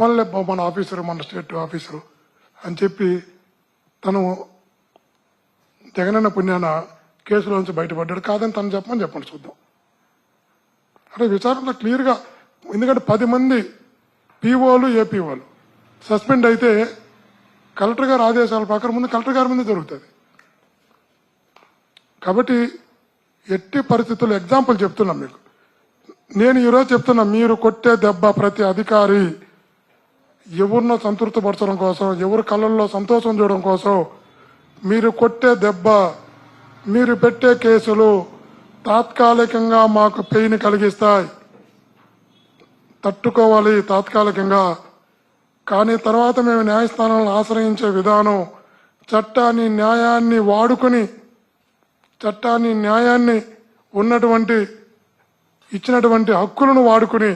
పోన్లే మన ఆఫీసరు మన స్టేట్ ఆఫీసరు అని చెప్పి తను జగనన్న పుణ్యాన కేసులోంచి బయటపడ్డాడు. కాదని తను చెప్పమని చెప్పండి చూద్దాం. అంటే విచారణలో క్లియర్గా ఎందుకంటే పది మంది పీఓలు ఏపీఓలు. సస్పెండ్ అయితే కలెక్టర్ గారి ఆదేశాల ప్రకారం ముందు కలెక్టర్ గారి ముందు జరుగుతుంది. కాబట్టి ఎట్టి పరిస్థితుల్లో ఎగ్జాంపుల్ చెప్తున్నాం మీకు. నేను ఈరోజు చెప్తున్నా మీరు కొట్టే దెబ్బ ప్రతి అధికారి ఎవరినో సంతృప్తిపరచడం కోసం ఎవరి కళ్ళల్లో సంతోషం చూడడం కోసం మీరు కొట్టే దెబ్బ మీరు పెట్టే కేసులు తాత్కాలికంగా మాకు పెయిన్ కలిగిస్తాయి. తట్టుకోవాలి తాత్కాలికంగా. కానీ తర్వాత మేము న్యాయస్థానాలను ఆశ్రయించే విధానం చట్టాన్ని న్యాయాన్ని వాడుకొని చట్టాన్ని న్యాయాన్ని ఉన్నటువంటి ఇచ్చినటువంటి హక్కులను వాడుకుని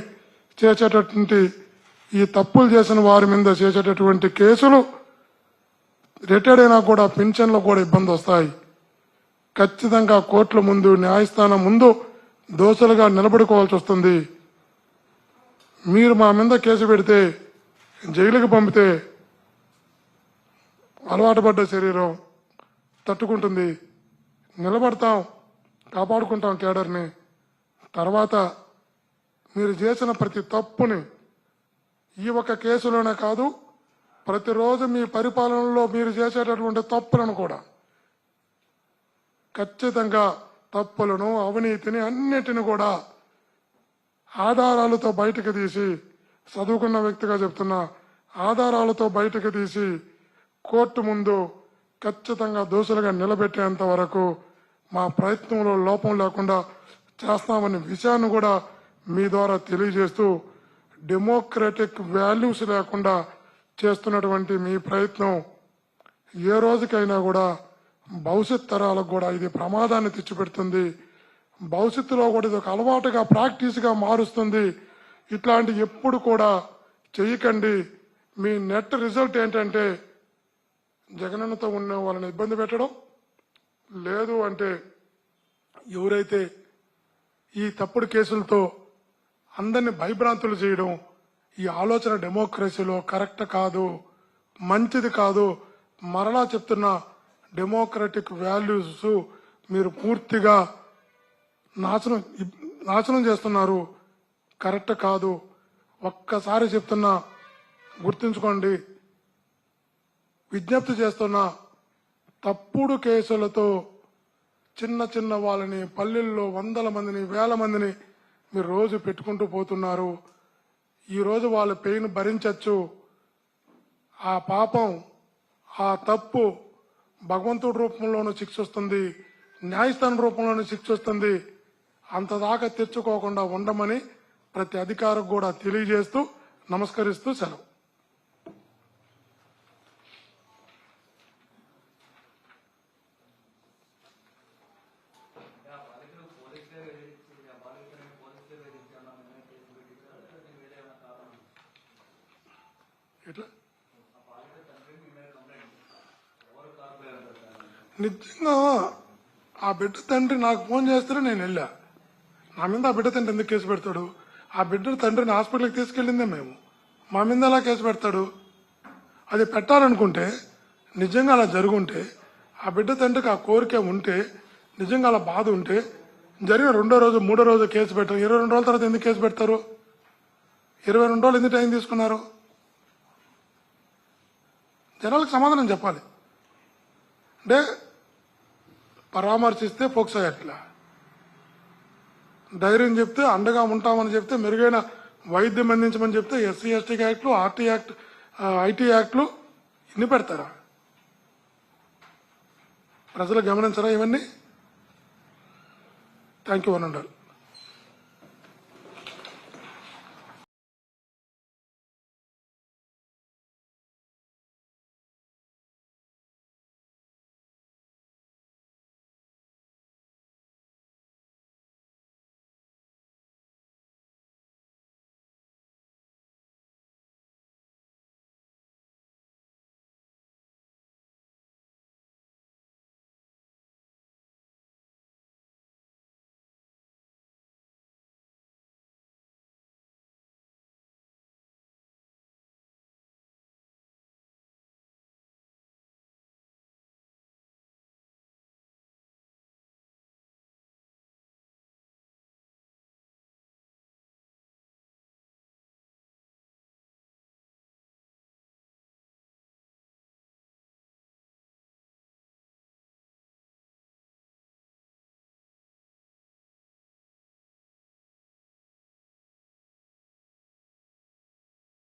చేసేటటువంటి ఈ తప్పులు చేసిన వారి మీద చేసేటటువంటి కేసులు రిటైర్డ్ అయినా కూడా పింఛన్లో కూడా ఇబ్బంది వస్తాయి. ఖచ్చితంగా కోర్టుల ముందు న్యాయస్థానం ముందు దోషులుగా నిలబడుకోవాల్సి వస్తుంది. మీరు మా మీద కేసు పెడితే జైలుకి పంపితే అలవాటు పడ్డ శరీరం తట్టుకుంటుంది. నిలబడతాం కాపాడుకుంటాం కేడర్ని. తర్వాత మీరు చేసిన ప్రతి తప్పుని ఈ ఒక్క కేసులోనే కాదు ప్రతిరోజు మీ పరిపాలనలో మీరు చేసేటటువంటి తప్పులను కూడా ఖచ్చితంగా తప్పులను అవినీతిని అన్నిటిని కూడా ఆధారాలతో బయటకు తీసి చదువుకున్న వ్యక్తిగా చెప్తున్నా ఆధారాలతో బయటకు తీసి కోర్టు ముందు ఖచ్చితంగా దోషులుగా నిలబెట్టేంత వరకు మా ప్రయత్నంలో లోపం లేకుండా చేస్తామనే విషయాన్ని కూడా మీ ద్వారా తెలియజేస్తూ డెమోక్రటిక్ వాల్యూస్ లేకుండా చేస్తున్నటువంటి మీ ప్రయత్నం ఏ రోజుకైనా కూడా భవిష్యత్ తరాలకు కూడా ఇది ప్రమాదాన్ని తెచ్చిపెడుతుంది. భవిష్యత్తులో కూడా ఇది ఒక అలవాటుగా ప్రాక్టీస్గా మారుస్తుంది. ఇట్లాంటి ఎప్పుడు కూడా చేయకండి. మీ నెట్ రిజల్ట్ ఏంటంటే జగనన్నతో ఉన్న వాళ్ళని ఇబ్బంది పెట్టడం లేదు అంటే ఎవరైతే ఈ తప్పుడు కేసులతో అందరిని భయభ్రాంతులు చేయడం ఈ ఆలోచన డెమోక్రసీలో కరెక్ట్ కాదు మంచిది కాదు. మరలా చెప్తున్న డెమోక్రటిక్ వాల్యూస్ మీరు పూర్తిగా నాశనం నాశనం చేస్తున్నారు. కరెక్ట్ కాదు. ఒక్కసారి చెప్తున్నా గుర్తుంచుకోండి. విజ్ఞప్తి చేస్తున్న తప్పుడు కేసులతో చిన్న చిన్న వాళ్ళని పల్లెల్లో వందల మందిని వేల మందిని మీరు రోజు పెట్టుకుంటూ పోతున్నారు. ఈ రోజు వాళ్ళ పెయిన్ భరించచ్చు. ఆ పాపం ఆ తప్పు భగవంతుడి రూపంలోనూ శిక్ష వస్తుంది. న్యాయస్థానం రూపంలోనూ శిక్ష వస్తుంది. అంతదాకా తెచ్చుకోకుండా ఉండమని ప్రతి అధికారికి కూడా తెలియజేస్తూ నమస్కరిస్తూ సెలవు. ఎట్లా? నిజంగా ఆ బిడ్డ తండ్రి నాకు ఫోన్ చేస్తే నేను వెళ్ళా. నా మీద ఆ బిడ్డ తండ్రి ఎందుకు కేసు పెడతాడు? ఆ బిడ్డ తండ్రిని హాస్పిటల్కి తీసుకెళ్ళిందే మేము. మా మీద ఎలా కేసు పెడతాడు? అది పెట్టాలనుకుంటే నిజంగా అలా జరుగుంటే ఆ బిడ్డ తండ్రికి ఆ కోరిక ఉంటే నిజంగా అలా బాధ ఉంటే జరిగిన రెండో రోజు మూడో రోజు కేసు పెట్టారు. ఇరవై రెండు రోజుల తర్వాత ఎందుకు కేసు పెడతారు? ఇరవై రెండు రోజులు ఎందుకు టైం తీసుకున్నారు? జనాలకు సమాధానం చెప్పాలి. అంటే పరామర్శిస్తే ఫోక్స్ అయ్యట్లా ధైర్యం చెప్తే అండగా ఉంటామని చెప్తే మెరుగైన వైద్యం అందించమని చెప్తే ఎస్సీ ఎస్టీ యాక్ట్లు ఆర్టీ యాక్ట్ ఐటీ యాక్ట్లు ఇన్ని పెడతారా? ప్రజలు గమనించరా ఇవన్నీ? థ్యాంక్ యూ వన్ ఉండాలి